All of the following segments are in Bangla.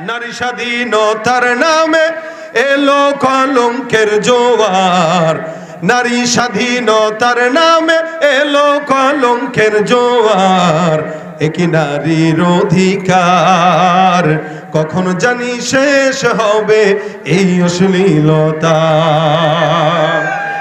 নারী স্বাধীনতার নামে এলো কলঙ্কের জোয়ার। নারী স্বাধীনতার নামে এলো কলঙ্কের জোয়ার। একই নারীর অধিকার? কখন জানি শেষ হবে এই অশ্লীলতা।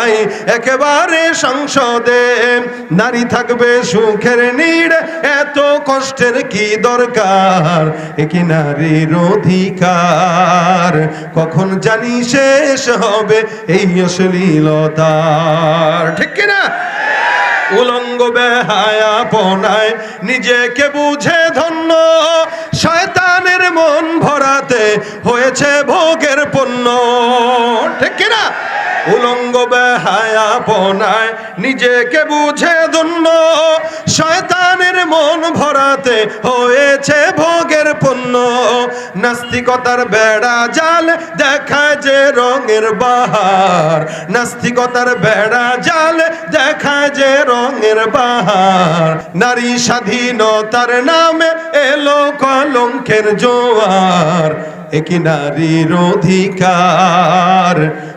ভাই, একেবারে সংসদে নারী থাকবে সুখের নীড়, এত কষ্টের কি দরকার? একই নারীর অধিকার? কখন জানি শেষ হবে এই অশ্লীলতার। ঠিক কিনা? উলঙ্গ বেহায়াপনায় নিজেকে বুঝে ধন্য, শয়তানের মন ভরাতে হয়েছে ভোগের পণ্য। ঠিক কিনা? উলঙ্গ বেহায়া বেহায়াপনায় নিজেকে বুঝে ধন্য। শয়তানের মন ভরাতে হয়েছে ভোগের পণ্য। নাস্তিকতার বেড়া জাল দেখায় যে রঙের বাহার। নাস্তিকতার বেড়া জাল দেখায় যে রঙের বাহার। নারী স্বাধীনতার নামে এলো কলঙ্কের জোয়ার। একই নারীর অধিকার।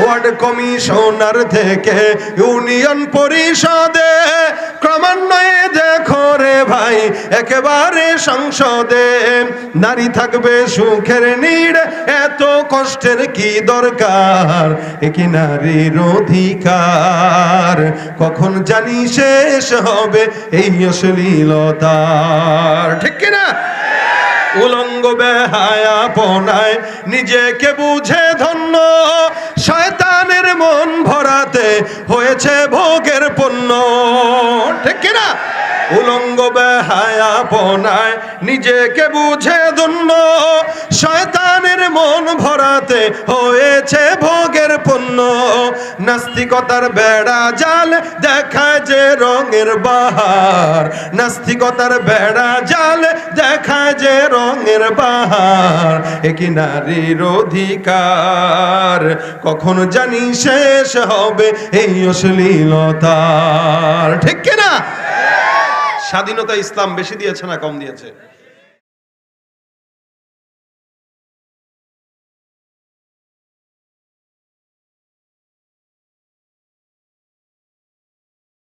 ওয়ার্ড কমিশনার থেকে ইউনিয়ন পরিষদে ক্রমান্বয়ে দেখো রে ভাই, একেবারে সংসদে। নারী থাকবে সুখের নীড়, এত কষ্টের কি দরকার? একই নারীর অধিকার? কখন জানি শেষ হবে এই অশ্লীলতার। ঠিক কিনা? উলঙ্গ বেহায়াপনায় নিজেকে বুঝে ধন্য। ভরাতে হয়েছে ভোগের পণ্য। ঠিক কিনা? উলঙ্গ বেহায়াপনায় নিজেকে বুঝে ধন্য। শয়তানের মন ভরাতে হয়েছে ভোগের পণ্য। নাস্তিকতার বেড়া জাল দেখায় যে রঙের বাহার। নাস্তিকতার বেড়া জাল দেখায় যে রঙের বাহার একই নারীর অধিকার। কখন জানি শেষ হবে এই অশ্লীলতার। ঠিক কিনা? স্বাধীনতা ইসলাম বেশি দিয়েছে না কম দিয়েছে?